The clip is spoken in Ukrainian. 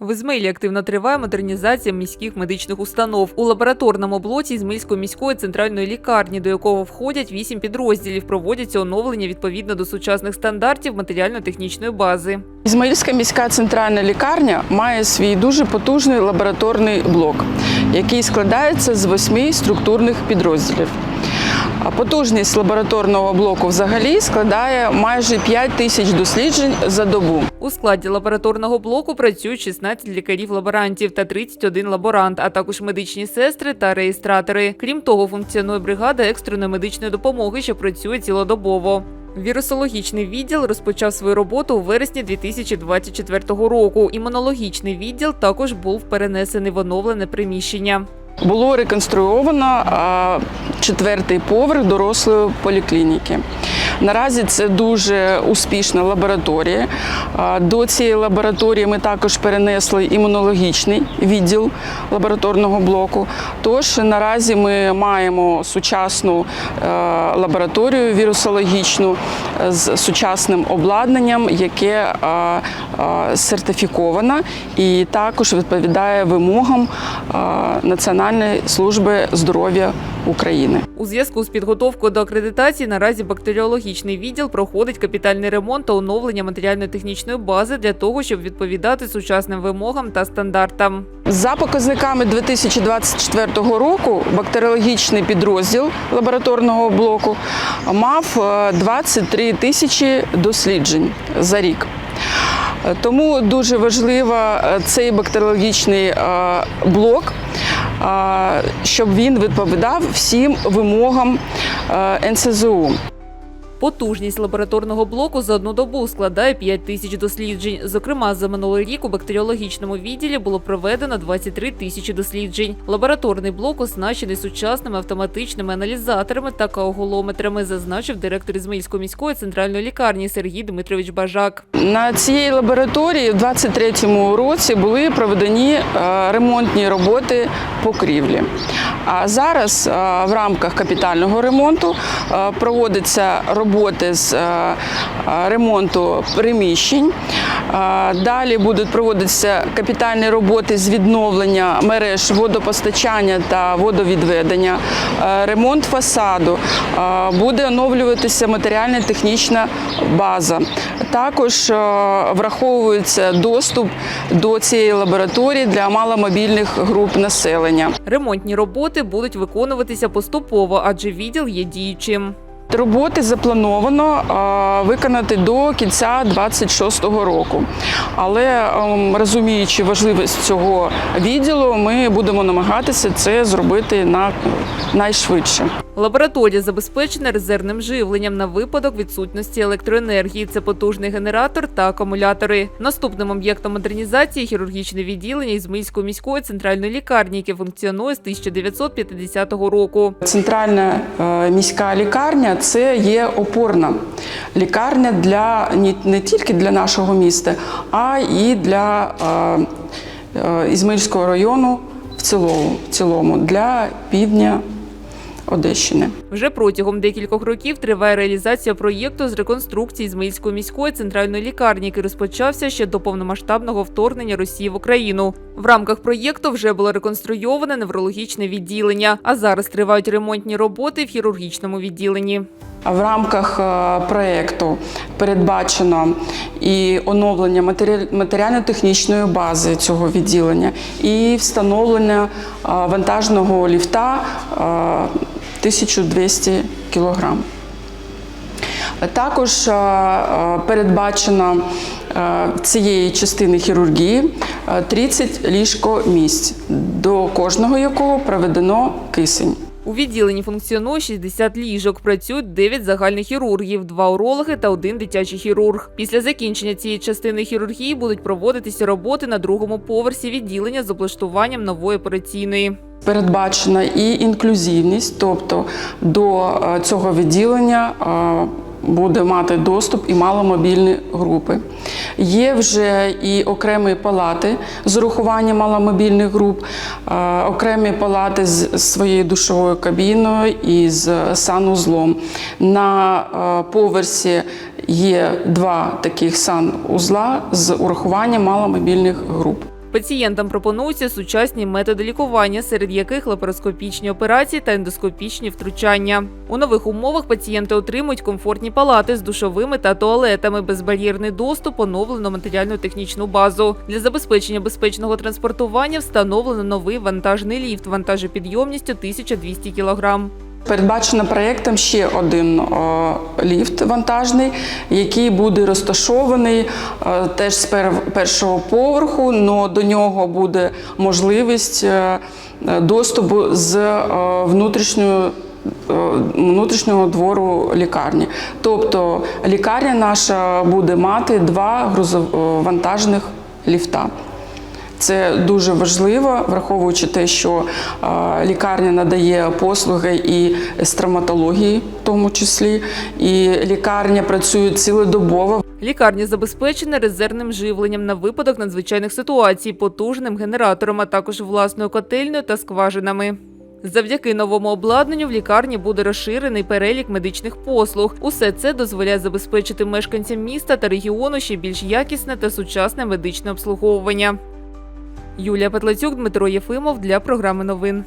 В Ізмаїлі активно триває модернізація міських медичних установ. У лабораторному блоці Ізмаїльської міської центральної лікарні, до якого входять вісім підрозділів, проводяться оновлення відповідно до сучасних стандартів матеріально-технічної бази. Ізмаїльська міська центральна лікарня має свій дуже потужний лабораторний блок, який складається з восьми структурних підрозділів. А потужність лабораторного блоку взагалі складає майже 5 тисяч досліджень за добу. У складі лабораторного блоку працюють 16 лікарів-лаборантів та 31 лаборант, а також медичні сестри та реєстратори. Крім того, функціонує бригада екстреної медичної допомоги, що працює цілодобово. Вірусологічний відділ розпочав свою роботу у вересні 2024 року. Імунологічний відділ також був перенесений в оновлене приміщення. Було реконструйовано четвертий поверх дорослої поліклініки. Наразі це дуже успішна лабораторія. До цієї лабораторії ми також перенесли імунологічний відділ лабораторного блоку. Тож наразі ми маємо сучасну е, лабораторію вірусологічну е, з сучасним обладнанням, яке сертифіковано і також відповідає вимогам е, Національної служби здоров'я України. У зв'язку з підготовкою до акредитації наразі бактеріологічний відділ проходить капітальний ремонт та оновлення матеріально-технічної бази для того, щоб відповідати сучасним вимогам та стандартам. За показниками 2024 року бактеріологічний підрозділ лабораторного блоку мав е, 23 тисячі досліджень за рік. Е, Тому дуже важливо е, цей бактеріологічний е, блок, е, щоб він відповідав всім вимогам е, НСЗУ. Потужність лабораторного блоку за одну добу складає 5 тисяч досліджень. Зокрема, за минулий рік у бактеріологічному відділі було проведено 23 тисячі досліджень. Лабораторний блок оснащений сучасними автоматичними аналізаторами та каоголометрами, зазначив директор Ізмаїльської міської центральної лікарні Сергій Дмитрович Бажак. На цій лабораторії в 2023 році були проведені е, ремонтні роботи покрівлі. А зараз е, в рамках капітального ремонту е, проводяться роботи з е, е, ремонту приміщень. Е, Далі будуть проводитися капітальні роботи з відновлення мереж водопостачання та водовідведення, ремонт фасаду, буде оновлюватися матеріально-технічна база. Також враховується доступ до цієї лабораторії для маломобільних груп населення. Ремонтні роботи будуть виконуватися поступово, адже відділ є діючим. Роботи заплановано виконати до кінця 26-го року. Але ем, розуміючи важливість цього відділу, ми будемо намагатися це зробити на найшвидше. Лабораторія забезпечена резервним живленням на випадок відсутності електроенергії. Це потужний генератор та акумулятори. Наступним об'єктом модернізації хірургічне відділення Ізмаїльської міської центральної лікарні, яке функціонує з 1950 року. Центральна е, міська лікарня це є опорна лікарня для не тільки для нашого міста, а і для е, е, Ізмаїльського району в цілому, в цілому для півдня Одещини. Вже протягом декількох років триває реалізація проєкту з реконструкції Ізмаїльської міської центральної лікарні, який розпочався ще до повномасштабного вторгнення Росії в Україну. В рамках проєкту вже було реконструйоване неврологічне відділення, а зараз тривають ремонтні роботи в хірургічному відділенні. В рамках е, проєкту передбачено і оновлення матері- матеріально-технічної бази цього відділення, і встановлення е, вантажного ліфта е, 1200 кг. Також е, е, передбачено е, цієї частини хірургії е, 30 ліжко-місць, до кожного якого проведено кисень. У відділенні функціонує 60 ліжок. Працюють 9 загальних хірургів, 2 урологи та один дитячий хірург. Після закінчення цієї частини хірургії будуть проводитися роботи на другому поверсі відділення з облаштуванням нової операційної. Передбачена і інклюзивність, тобто до е, цього відділення е, буде мати доступ і маломобільні групи. Є вже і окремі палати з урахуванням маломобільних груп, е, окремі палати з своєю душовою кабіною і з санузлом. На е, поверсі є два таких санузла з урахуванням маломобільних груп. Пацієнтам пропонуються сучасні методи лікування, серед яких лапароскопічні операції та ендоскопічні втручання. У нових умовах пацієнти отримують комфортні палати з душовими та туалетами, безбар'єрний доступ, оновлену матеріально-технічну базу. Для забезпечення безпечного транспортування встановлено новий вантажний ліфт вантажопідйомністю 1200 кг. Передбачено проєктом ще один е, ліфт вантажний, який буде розташований е, теж з пер- першого поверху, але до нього буде можливість е, доступу з внутрішньої. Внутрішнього двору лікарні, тобто лікарня наша буде мати два грузов- е, ліфта. Це дуже важливо, враховуючи те, що лікарня надає послуги і з в тому числі, і лікарня працює цілодобово. Лікарня забезпечена резервним живленням на випадок надзвичайних ситуацій, потужним генератором, а також власною котельною та скважинами. Завдяки новому обладнанню в лікарні буде розширений перелік медичних послуг. Усе це дозволяє забезпечити мешканцям міста та регіону ще більш якісне та сучасне медичне обслуговування. Юлія Петлецюк, Дмитро Єфимов для програми новин.